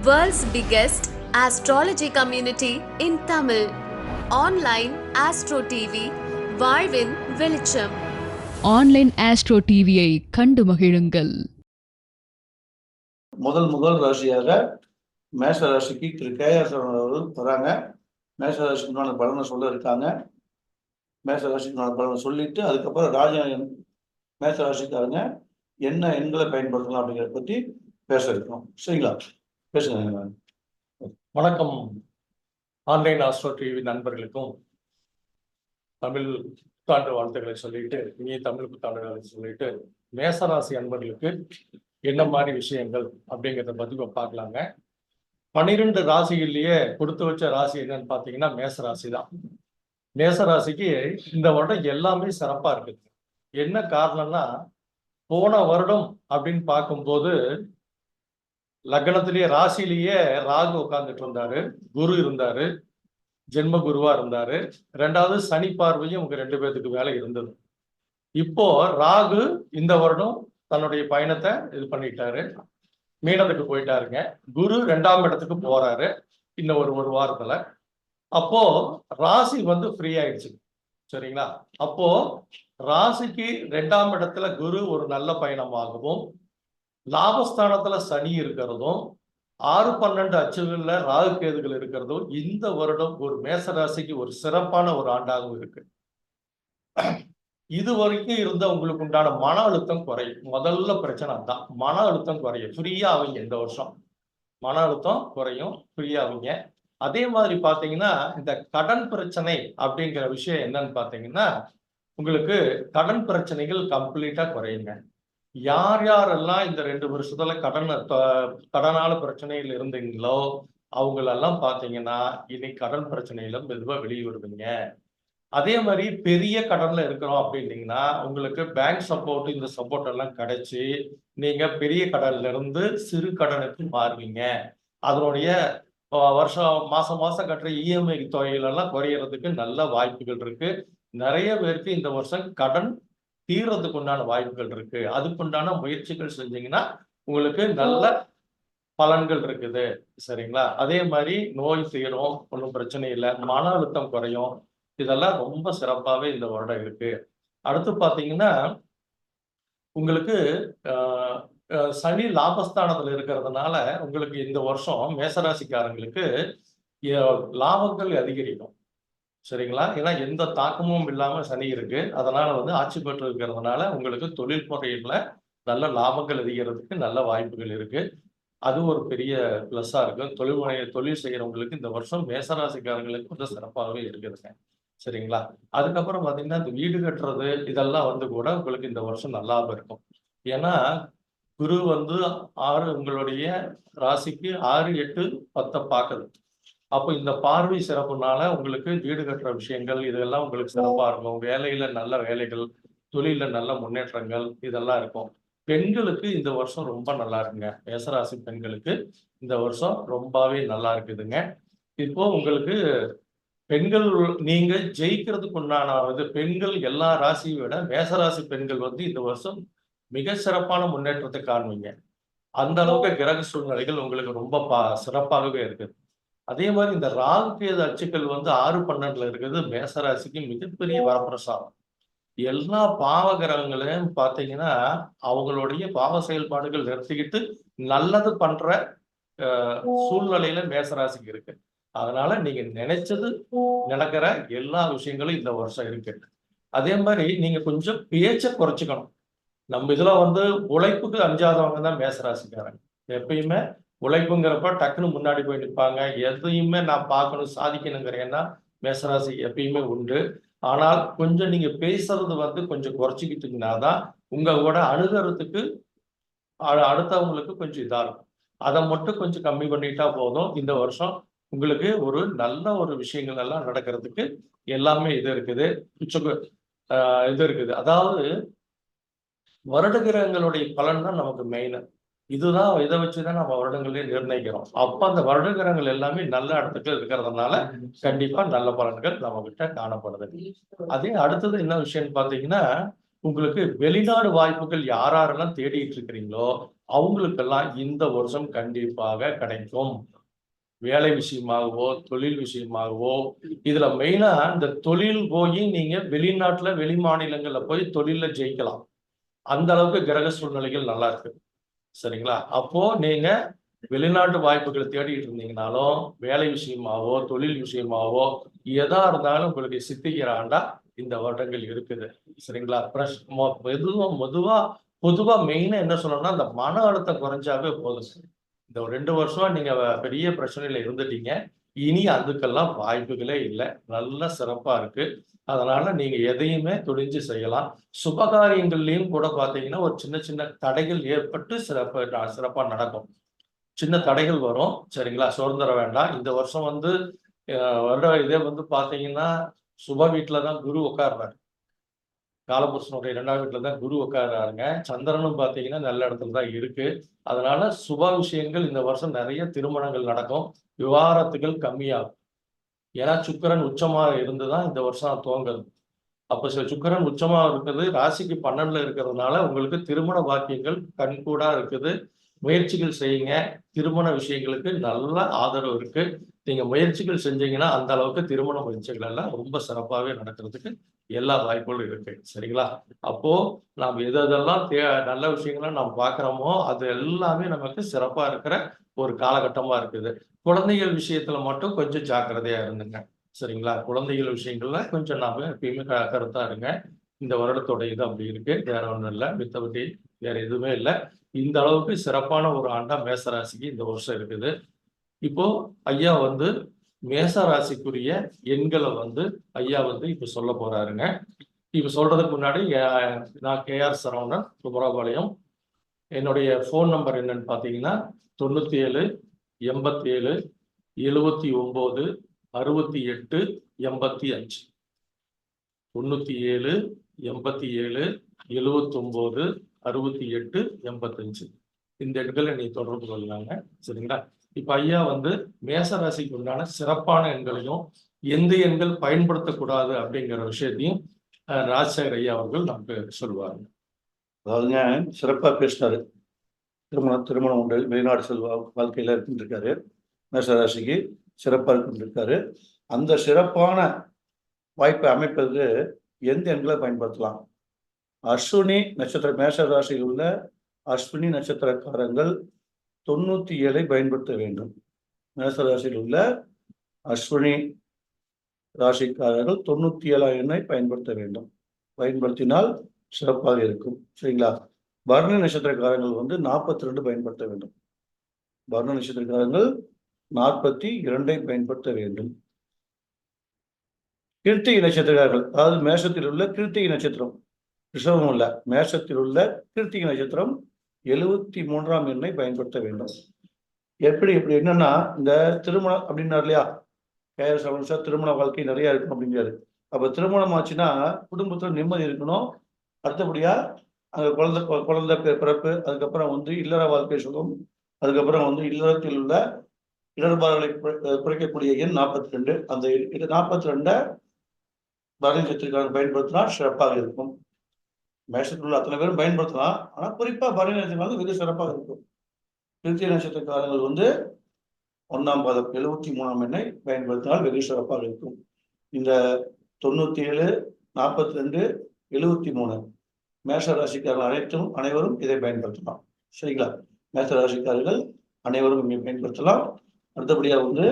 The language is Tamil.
World's biggest astrology community in Tamil. Online Astro TV, வாழ்வின் வெளிச்சம் ஆன்லைன் ஆஸ்ட்ரோ டிவியை கண்டு மகிழுங்கள். முதல் முதல் ராசியாக மேஷ ராசிக்கு திரு கே அவர்கள் வராங்க. மேஷ ராசிக்குண்டான பலனை சொல்ல இருக்காங்க. மேஷ ராசிக்குண்டான பலனை சொல்லிட்டு அதுக்கப்புறம் ராஜாயன் மேஷ ராசிக்காரங்க என்ன எண்களை பயன்படுத்தலாம் அப்படிங்கிறத பற்றி பேச இருக்கோம். சரிங்களா? வணக்கம். ஆன்லைன் ஆஸ்ட்ரோ டிவி நண்பர்களுக்கும் தமிழ் புத்தாண்டு வாழ்த்துக்களை சொல்லிட்டு இனிய தமிழ் புத்தாண்டுகளை சொல்லிட்டு மேசராசி அன்பர்களுக்கு என்ன மாதிரி விஷயங்கள் அப்படிங்கிறத பத்தி பார்க்கலாங்க. பன்னிரெண்டு ராசிகள்லயே கொடுத்து வச்ச ராசி என்னன்னு பார்த்தீங்கன்னா மேச ராசி தான் மேச ராசிக்கு இந்த வருடம் எல்லாமே சிறப்பா இருக்குது என்ன காரணம்னா போன வருடம் அப்படின்னு பார்க்கும்போது லக்னத்திலேயே ராசிலேயே ராகு உட்கார்ந்துட்டு இருந்தாரு. குரு இருந்தாரு. ஜென்ம குருவா இருந்தாரு. ரெண்டாவது சனி பார்வையும் உங்க ரெண்டு பேர்த்துக்கு வேலை இருந்தது. இப்போ ராகு இந்த வருடம் தன்னுடைய பயணத்தை இது பண்ணிட்டாரு. மீனத்துக்கு போயிட்டாருங்க. குரு ரெண்டாம் இடத்துக்கு போறாரு. இன்னும் ஒரு ஒரு வாரத்துல. அப்போ ராசி வந்து ஃப்ரீ ஆயிடுச்சு. சரிங்களா? அப்போ ராசிக்கு ரெண்டாம் இடத்துல குரு ஒரு நல்ல பயணமாகவும் லாபஸ்தானத்துல சனி இருக்கிறதும் ஆறு பன்னெண்டு அச்சுகள்ல ராகு கேதுகள் இருக்கிறதும் இந்த வருடம் ஒரு மேச ராசிக்கு ஒரு சிறப்பான ஒரு ஆண்டாகவும் இருக்கு. இது வரைக்கும் இருந்த உங்களுக்கு உண்டான மன அழுத்தம் குறையும். முதல்ல பிரச்சனை தான் மன அழுத்தம் குறையும். ஃப்ரீயா அவங்க இந்த வருஷம். மன அழுத்தம் குறையும். ஃப்ரீயா அவங்க அதே மாதிரி பாத்தீங்கன்னா இந்த கடன் பிரச்சனை அப்படிங்கிற விஷயம் என்னன்னு பாத்தீங்கன்னா உங்களுக்கு கடன் பிரச்சனைகள் கம்ப்ளீட்டா குறையுங்க. யார் யாரெல்லாம் இந்த ரெண்டு வருஷத்துல கடன் கடனால பிரச்சனையில் இருந்தீங்களோ அவங்களெல்லாம் பாத்தீங்கன்னா இன்னைக்கு கடன் பிரச்சனையில மெதுவா வெளியே விடுவீங்க அதே மாதிரி பெரிய கடன்ல இருக்கிறோம் அப்படின்னீங்கன்னா உங்களுக்கு பேங்க் சப்போர்ட் இந்த சப்போர்ட் எல்லாம் கிடைச்சி நீங்க பெரிய கடன்ல இருந்து சிறு கடனுக்கு மாறுவீங்க. அதனுடைய வருஷம் மாசம் மாசம் கட்டுற இஎம்ஐ தொகையிலெல்லாம் குறையறதுக்கு நல்ல வாய்ப்புகள் இருக்கு. நிறைய பேருக்கு இந்த வருஷம் கடன் தீர்றதுக்கு உண்டான வாய்ப்புகள் இருக்கு. அதுக்குண்டான முயற்சிகள் செஞ்சீங்கன்னா உங்களுக்கு நல்ல பலன்கள் இருக்குது. சரிங்களா? அதே மாதிரி நோய் தீரும் ஒன்றும் பிரச்சனை இல்லை. மன அழுத்தம் குறையும். இதெல்லாம் ரொம்ப சிறப்பாகவே இந்த வருடம் இருக்கு. அடுத்து பார்த்தீங்கன்னா உங்களுக்கு சனி லாபஸ்தானத்துல இருக்கிறதுனால உங்களுக்கு இந்த வருஷம் மேசராசிக்காரங்களுக்கு லாபங்கள் அதிகரிக்கும். சரிங்களா? ஏன்னா எந்த தாக்கமும் இல்லாமல் சனி இருக்கு. அதனால வந்து ஆட்சி பெற்று இருக்கிறதுனால உங்களுக்கு தொழில் முறையில நல்ல லாபங்கள் அதிகிறதுக்கு நல்ல வாய்ப்புகள் இருக்கு. அது ஒரு பெரிய பிளஸ்ஸா இருக்கு. தொழில் முறையை தொழில் செய்யறவங்களுக்கு இந்த வருஷம் மேசராசிக்காரங்களுக்கு கொஞ்சம் சிறப்பாகவே இருக்குதுங்க. சரிங்களா? அதுக்கப்புறம் பார்த்தீங்கன்னா இந்த வீடு கட்டுறது இதெல்லாம் வந்து கூட உங்களுக்கு இந்த வருஷம் நல்லாவும் இருக்கும். ஏன்னா குரு வந்து ஆறு உங்களுடைய ராசிக்கு ஆறு எட்டு பத்தை பார்க்குது. அப்போ இந்த பார்வை சிறப்புனால உங்களுக்கு வீடு கட்டுற விஷயங்கள் இதெல்லாம் உங்களுக்கு சிறப்பா இருக்கும். வேலையில நல்ல வேலைகள் தொழில நல்ல முன்னேற்றங்கள் இதெல்லாம் இருக்கும். பெண்களுக்கு இந்த வருஷம் ரொம்ப நல்லா இருக்குங்க. மேசராசி பெண்களுக்கு இந்த வருஷம் ரொம்பவே நல்லா இருக்குதுங்க. இப்போ உங்களுக்கு பெண்கள் நீங்க ஜெயிக்கிறதுக்கு உண்டானாவது பெண்கள் எல்லா ராசியை விட மேசராசி பெண்கள் வந்து இந்த வருஷம் மிக சிறப்பான முன்னேற்றத்தை காணுவீங்க அந்த அளவுக்கு கிரக சூழ்நிலைகள் உங்களுக்கு ரொம்ப பா சிறப்பாகவே இருக்குது அதே மாதிரி இந்த ராகு கேது அச்சுக்கள் வந்து ஆறு பன்னெண்டுல இருக்கிறது மேசராசிக்கு மிகப்பெரிய வரப்பிரசாதம். எல்லா பாவ கிரகங்களையும் பார்த்தீங்கன்னா அவங்களுடைய பாவ செயல்பாடுகள் நிறுத்திக்கிட்டு நல்லது பண்ற சூழ்நிலையில மேசராசிக்கு இருக்கு. அதனால நீங்க நினைச்சது நடக்கிற எல்லா விஷயங்களும் இந்த வருஷம் இருக்கு. அதே மாதிரி நீங்க கொஞ்சம் பேச்ச குறைச்சிக்கணும். நம்ம இதுல வந்து உழைப்புக்கு அஞ்சாதவங்க தான் மேசராசிக்காரங்க. எப்பயுமே உழைப்புங்கிறப்ப டக்குன்னு முன்னாடி போய் நிற்பாங்க எதையுமே நான் பார்க்கணும் சாதிக்கணுங்கிறேன்னா மேசராசி எப்பயுமே உண்டு. ஆனால் கொஞ்சம் நீங்க பேசுறது வந்து கொஞ்சம் குறைச்சிக்கிட்டீங்கன்னா தான் உங்க கூட அணுகிறதுக்கு அடுத்தவங்களுக்கு கொஞ்சம் இதா இருக்கும். அதை மட்டும் கொஞ்சம் கம்மி பண்ணிட்டா போதும். இந்த வருஷம் உங்களுக்கு ஒரு நல்ல ஒரு விஷயங்கள் எல்லாம் நடக்கிறதுக்கு எல்லாமே இது இருக்குது. இது இருக்குது. அதாவது வருடகிரகங்களுடைய பலன் தான் நமக்கு மெயின் இதுதான் இதை வச்சுதான் நம்ம வருடங்களே நிர்ணயிக்கிறோம். அப்ப அந்த வருடகிரகங்கள் எல்லாமே நல்ல இடத்துக்கு இருக்கிறதுனால கண்டிப்பா நல்ல பலன்கள் நம்ம கிட்ட காணப்படுது. அதே அடுத்தது என்ன விஷயம்னு பாத்தீங்கன்னா உங்களுக்கு வெளிநாடு வாய்ப்புகள் யாரெல்லாம் தேடிட்டு இருக்கிறீங்களோ அவங்களுக்கெல்லாம் இந்த வருஷம் கண்டிப்பாக கிடைக்கும். வேலை விஷயமாகவோ தொழில் விஷயமாகவோ இதுல மெயினா இந்த தொழில் போய் நீங்க வெளிநாட்டுல வெளி மாநிலங்கள்ல போய் தொழில ஜெயிக்கலாம். அந்த அளவுக்கு கிரக சூழ்நிலைகள் நல்லா இருக்கு. சரிங்களா? அப்போ நீங்க வெளிநாட்டு வாய்ப்புகளை தேடிட்டு இருந்தீங்கனாலும் வேலை விஷயமாவோ தொழில் விஷயமாவோ எதா இருந்தாலும் உங்களுக்கு சித்திக்கிற ஆண்டா இந்த வருடங்கள் இருக்குது. சரிங்களா? பிரஷ் மொ- மெதுவா பொதுவா மெயினா என்ன சொல்லணும்னா அந்த மன அழுத்தம் குறைஞ்சாவே போதும் இந்த ஒரு ரெண்டு வருஷம் நீங்க பெரிய பிரச்சனையில இருந்துட்டீங்க. இனி அதுக்கெல்லாம் வாய்ப்புகளே இல்லை. நல்ல சிறப்பா இருக்கு. அதனால நீங்க எதையுமே துணிஞ்சு செய்யலாம். சுபகாரியங்கள்லையும் கூட பார்த்தீங்கன்னா ஒரு சின்ன சின்ன தடைகள் ஏற்பட்டு சிறப்பு சிறப்பா நடக்கும். சின்ன தடைகள் வரும். சரிங்களா? சுதந்திர வேண்டாம். இந்த வருஷம் வந்து வருட இதே வந்து பார்த்தீங்கன்னா சுப வீட்டில் தான் குரு உட்கார்றாரு. காலபுருஷனுடைய இரண்டாம் வீட்டில் தான் குரு உட்காராருங்க சந்திரனும் பார்த்தீங்கன்னா நல்ல இடத்துல தான் இருக்கு. அதனால சுப விஷயங்கள் இந்த வருஷம் நிறைய திருமணங்கள் நடக்கும். விவாரத்துகள் கம்மியாகும். ஏன்னா சுக்கிரன் உச்சமா இருந்துதான் இந்த வருஷம் துவங்குது. அப்ப சில சுக்கிரன் உச்சமா இருக்குது ராசிக்கு பன்னெண்டுல இருக்கிறதுனால உங்களுக்கு திருமண வாக்கியங்கள் கண்கூடா இருக்குது. முயற்சிகள் செய்யுங்க. திருமண விஷயங்களுக்கு நல்ல ஆதரவு இருக்கு. நீங்க முயற்சிகள் செஞ்சீங்கன்னா அந்த அளவுக்கு திருமண முயற்சிகள் எல்லாம் ரொம்ப சிறப்பாகவே நடக்கிறதுக்கு எல்லா வாய்ப்புகளும் இருக்கு. சரிங்களா? அப்போ நாம் எது எதெல்லாம் தே நல்ல விஷயங்களை நாம் பார்க்குறோமோ அது எல்லாமே நமக்கு சிறப்பா இருக்கிற ஒரு காலகட்டமா இருக்குது. குழந்தைகள் விஷயத்துல மட்டும் கொஞ்சம் ஜாக்கிரதையா இருந்துங்க. சரிங்களா? குழந்தைகள் விஷயங்கள்ல கொஞ்சம் நாம எப்பயுமே க- கருத்தா இருங்க. இந்த வருடத்தோட இது அப்படி இருக்கு. வேற ஒன்றும் இல்லை. மித்தபடி வேற எதுவுமே இல்லை. இந்த அளவுக்கு சிறப்பான ஒரு ஆண்டா மேசராசிக்கு இந்த வருஷம் இருக்குது. இப்போ ஐயா வந்து மேச ராசிக்குரிய எண்களை வந்து ஐயா வந்து இப்ப சொல்ல போறாருங்க. இப்ப சொல்றதுக்கு முன்னாடி நான் கேஆர் சரவணன் குமராபாளையம். என்னுடைய ஃபோன் நம்பர் என்னன்னு பார்த்தீங்கன்னா தொண்ணூத்தி ஏழு எண்பத்தி ஏழு எழுபத்தி ஒன்பது அறுபத்தி எட்டு எண்பத்தி அஞ்சு. தொண்ணூத்தி ஏழு எண்பத்தி ஏழு எழுபத்தொம்போது அறுபத்தி எட்டு எண்பத்தஞ்சு. இந்த எண்களை நீ தொடர்பு கொள்ளாங்க. சரிங்களா? இப்ப ஐயா வந்து மேச ராசிக்கு உண்டான சிறப்பான எண்களையும் எந்த எண்கள் பயன்படுத்தக்கூடாது அப்படிங்கிற விஷயத்தையும் ராஜசேகர் ஐயா அவர்கள் நமக்கு சொல்லுவாங்க அதாவதுங்க சிறப்பா பேசினாரு. திருமணம் திருமணம் உண்டு வெளிநாடு செல்வா வாழ்க்கையில இருக்கின்றிருக்காரு மேசராசிக்கு சிறப்பா இருக்கின்றிருக்காரு அந்த சிறப்பான வாய்ப்பை அமைப்பதற்கு எந்த எண்களை பயன்படுத்தலாம்? அஸ்வினி நட்சத்திர மேஷ ராசியில் உள்ள அஸ்வினி நட்சத்திரக்காரங்கள் தொண்ணூத்தி ஏழை பயன்படுத்த வேண்டும். மேஷ ராசியில் உள்ள அஸ்வினி ராசிக்காரர்கள் தொண்ணூத்தி ஏழாம் எண்ணை பயன்படுத்த வேண்டும். பயன்படுத்தினால் சிறப்பாக இருக்கும். சரிங்களா? பரண நட்சத்திரக்காரங்கள் வந்து நாற்பத்தி ரெண்டு பயன்படுத்த வேண்டும். வர்ண நட்சத்திரக்காரங்கள் நாற்பத்தி இரண்டை பயன்படுத்த வேண்டும். கிருத்திகை நட்சத்திரக்காரர்கள் அதாவது மேஷத்தில் உள்ள கிருத்திகை நட்சத்திரம். ரிஷபம் அல்ல மேஷத்தில் உள்ள கிருத்திகை நட்சத்திரம் எழுவத்தி மூன்றாம் எண்ணை பயன்படுத்த வேண்டும். எப்படி இப்படி என்னன்னா இந்த திருமணம் அப்படின்னாரு இல்லையா? கேஆர் சவன் சார் திருமண வாழ்க்கை நிறைய இருக்கும் அப்படிங்கிறாரு. அப்ப திருமணம் ஆச்சுன்னா குடும்பத்துல நிம்மதி இருக்கணும். அடுத்தபடியா அங்க குழந்தை குழந்தை பிறப்பு அதுக்கப்புறம் வந்து இல்லற வாழ்க்கை சுகம் அதுக்கப்புறம் வந்து இல்லறத்தில் உள்ள இடர்பாடுகளை குறைக்கக்கூடிய எண் நாற்பத்தி ரெண்டு அந்த நாற்பத்தி ரெண்டை பரணி பயன்படுத்தினா சிறப்பாக இருக்கும். மேஷத்தில் உள்ள அத்தனை பேரும் பயன்படுத்தலாம். ஆனால் குறிப்பாக பரணி நட்சத்திரம் வெகு சிறப்பாக இருக்கும். திருத்திய நட்சத்திரக்காரங்கள் வந்து ஒன்றாம் பாதம் எழுபத்தி மூணாம் எண்ணை பயன்படுத்தினால் வெகு சிறப்பாக இருக்கும். இந்த தொண்ணூற்றி ஏழு நாற்பத்தி ரெண்டு எழுபத்தி மூணு மேஷ ராசிக்காரர்கள் அனைத்தும் அனைவரும் இதை பயன்படுத்தலாம். சரிங்களா? மேஷ ராசிக்காரர்கள் அனைவரும் இங்கே பயன்படுத்தலாம். அடுத்தபடியாக வந்து